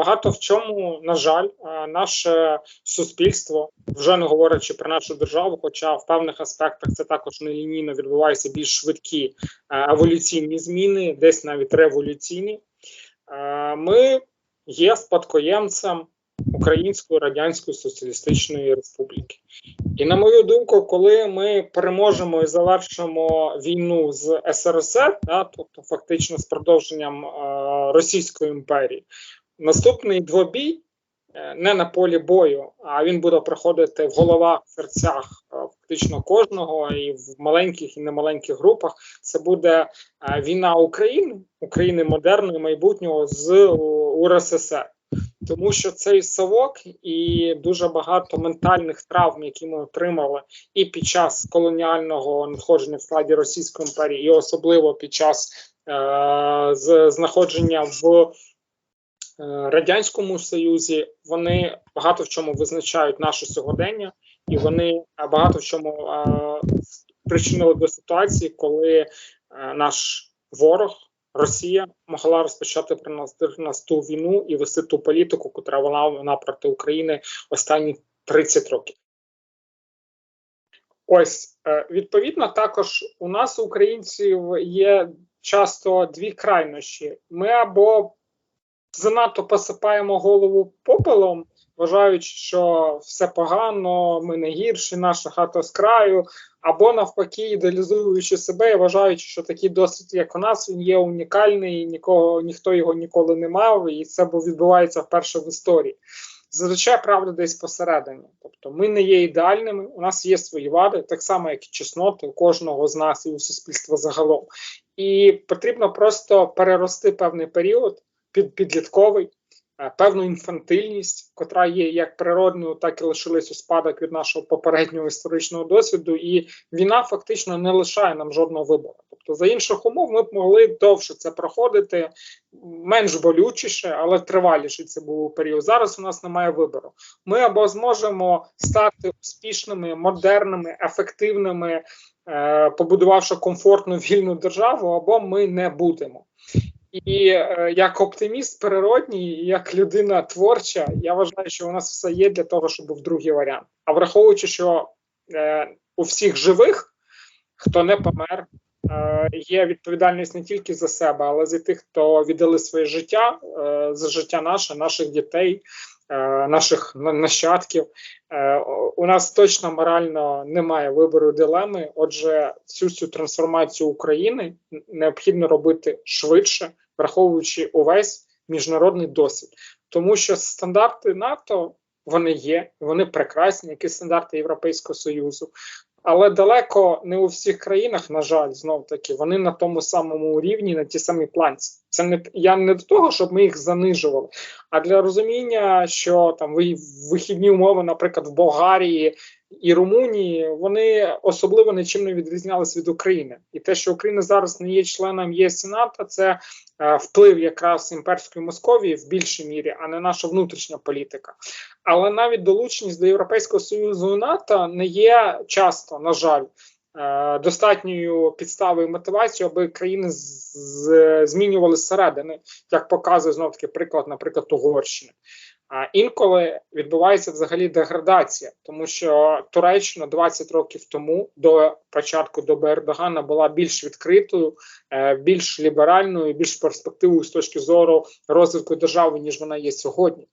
багато в чому, на жаль, е, наше суспільство, вже не говорячи про нашу державу, хоча в певних аспектах це також нелінійно відбуваються більш швидкі е, еволюційні зміни, десь навіть революційні. Е, Ми є спадкоємцем Української Радянської Соціалістичної Республіки. І на мою думку, коли ми переможемо і завершимо війну з СРСР, да, тобто фактично з продовженням е, Російської імперії, наступний двобій е, не на полі бою, а він буде проходити в головах, серцях е, фактично кожного, і в маленьких і немаленьких групах. Це буде е, війна України, України модерної майбутнього з УРССР. Тому що цей совок і дуже багато ментальних травм, які ми отримали, і під час колоніального надходження в складі Російської імперії, і особливо під час е- знаходження в радянському союзі, вони багато в чому визначають наше сьогодення, і вони е, багато в чому е- причинили до ситуації, коли е- наш ворог. Росія могла розпочати при нас, нас ту війну і вести ту політику, котра вона вона проти України останні 30 років. Ось е, відповідно, також у нас, українців, є часто дві крайнощі. Ми або занадто посипаємо голову попелом, вважаючи, що все погано, ми не гірші, наша хата з краю, або навпаки, ідеалізуючи себе і вважаючи, що такий досвід, як у нас, він є унікальний, нікого ніхто його ніколи не мав, і це відбувається вперше в історії. Зазвичай правда десь посередині. Тобто ми не є ідеальними, у нас є свої вади, так само, як і чесноти у кожного з нас і у суспільства загалом. І потрібно просто перерости певний період підлітковий, е, певну інфантильність, котра є як природною, так і лишилась у спадок від нашого попереднього історичного досвіду. І війна фактично не лишає нам жодного вибору. Тобто, за інших умов, ми б могли довше це проходити, менш болючіше, але триваліше це був період. Зараз у нас немає вибору. Ми або зможемо стати успішними, модерними, ефективними, е, побудувавши комфортну вільну державу, або ми не будемо. І е, як оптиміст природній, як людина творча, я вважаю, що у нас все є для того, щоб був другий варіант. А враховуючи, що е, у всіх живих, хто не помер, е, є відповідальність не тільки за себе, але за тих, хто віддали своє життя, е, за життя наше, наших дітей, наших на- нащадків. Е, у нас точно морально немає вибору дилеми. Отже, всю цю трансформацію України необхідно робити швидше, враховуючи увесь міжнародний досвід, тому що стандарти НАТО вони є, вони прекрасні, які стандарти Європейського Союзу. Але далеко не у всіх країнах, на жаль, знов таки, вони на тому самому рівні, на тій самій планці. Це не я не до того, щоб ми їх занижували, а для розуміння, що там ви- вихідні умови, наприклад, в Болгарії і Румунії, вони особливо нічим не відрізнялись від України. І те, що Україна зараз не є членом ЄС і НАТО, це е, вплив якраз імперської Московії в більшій мірі, а не наша внутрішня політика. Але навіть долученість до Європейського Союзу і НАТО не є часто, на жаль, е, достатньою підставою мотивацією, аби країни змінювали зсередини, як показує знов таки приклад, наприклад, Угорщини. А інколи відбувається взагалі деградація, тому що Туреччина 20 років тому до початку доби Ердогана була більш відкритою, е, більш ліберальною, більш перспективою з точки зору розвитку держави, ніж вона є сьогодні.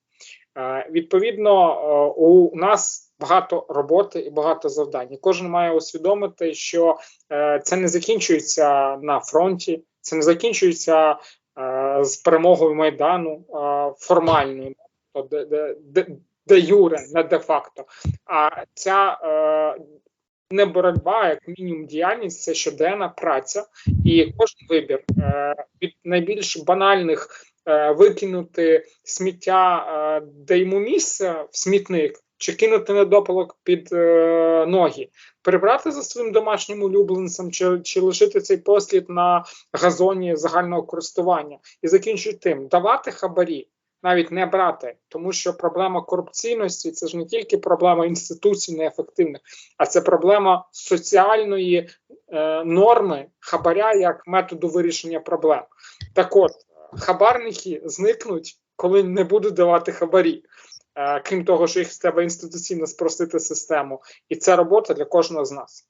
Е, Відповідно, у нас багато роботи і багато завдань. І кожен має усвідомити, що е, це не закінчується на фронті, це не закінчується е, з перемогою майдану е, формальною, тобто де, де, де, де юре, не де факто. А ця е, не боротьба, як мінімум діяльність це щоденна праця, і кожен вибір е, від найбільш банальних е, викинути сміття, е, де йому місце в смітник, чи кинути недопалок під е, ноги, прибрати за своїм домашнім улюбленцем, чи, чи лишити цей послід на газоні загального користування, і закінчують тим, давати хабарі. Навіть не брати, тому що проблема корупційності це ж не тільки проблема інституцій неефективних, а це проблема соціальної е, норми хабаря як методу вирішення проблем. Так от, хабарники зникнуть коли не будуть давати хабарі. Е, крім того, що їх треба інституційно спростити систему, і це робота для кожного з нас.